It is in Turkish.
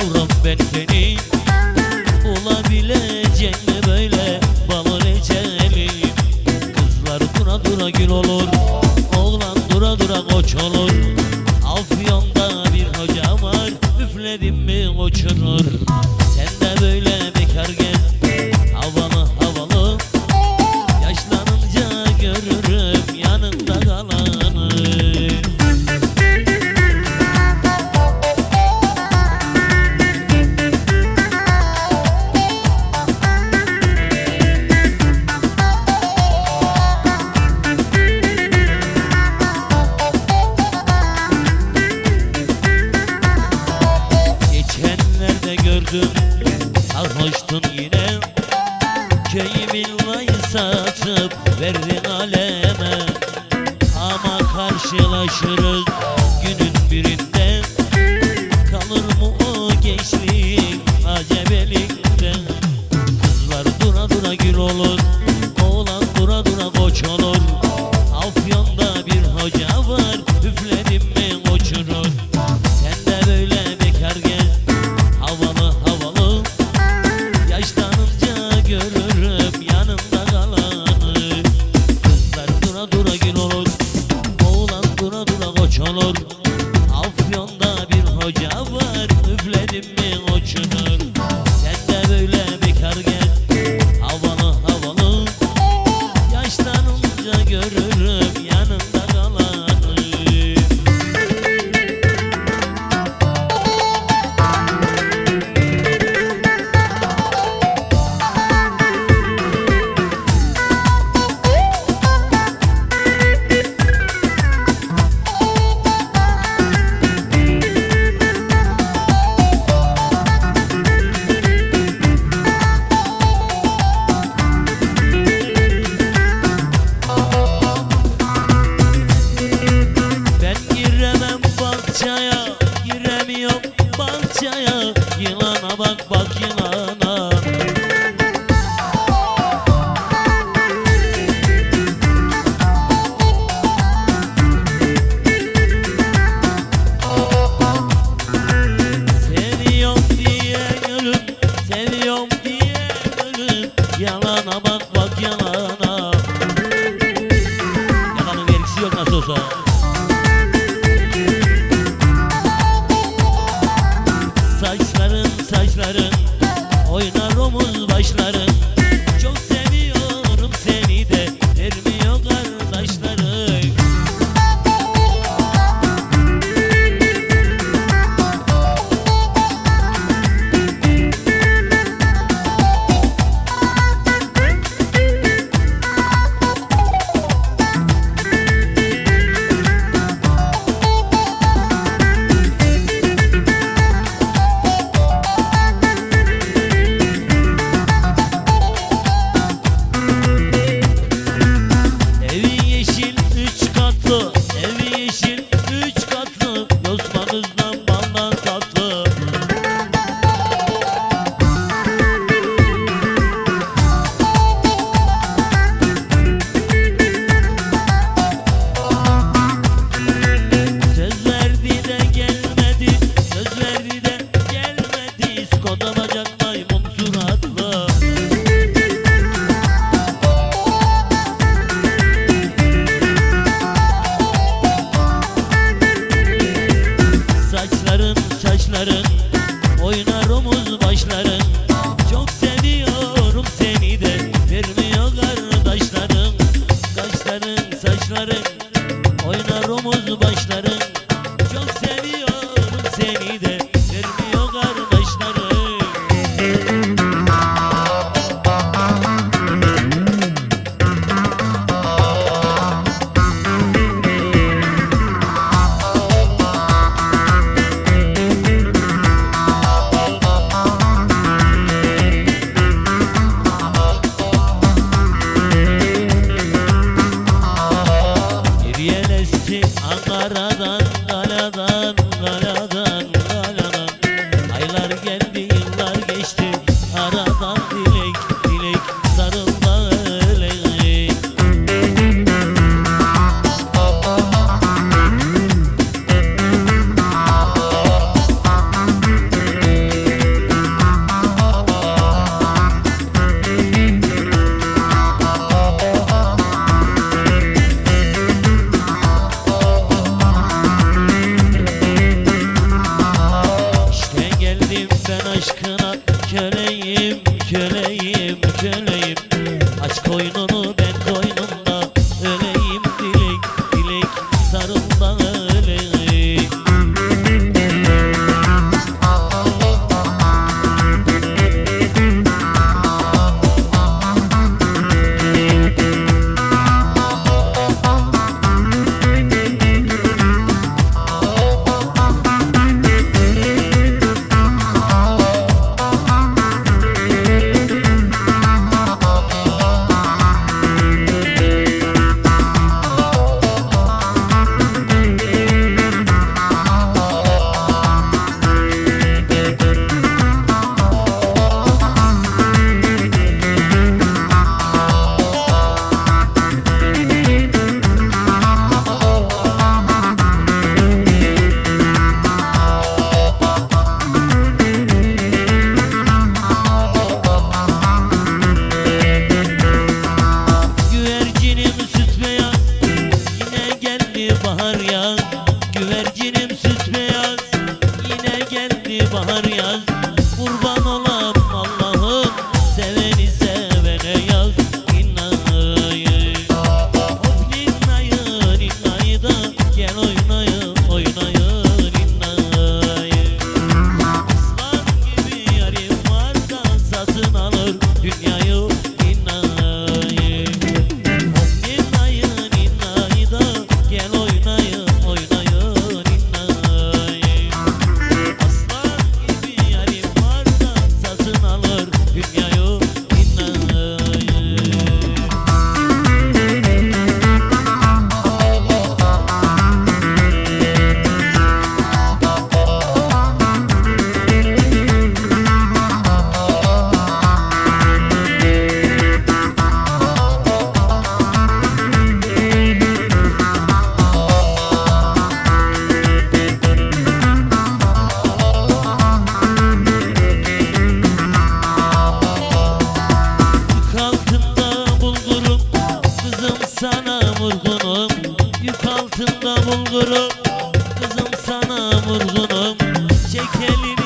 yavrum ben seni No, no. Yalana bak saçların Oynar Kurban olam Allah'ım Seveni sevene yaz İnnayı Hop ninnayı ninnayı da Gel oynayın oynayın İnnayı Aslan gibi yarim var da Satın alır dünyayı Yük altında bulgurum. Kızım sana vurgunum. Çek elini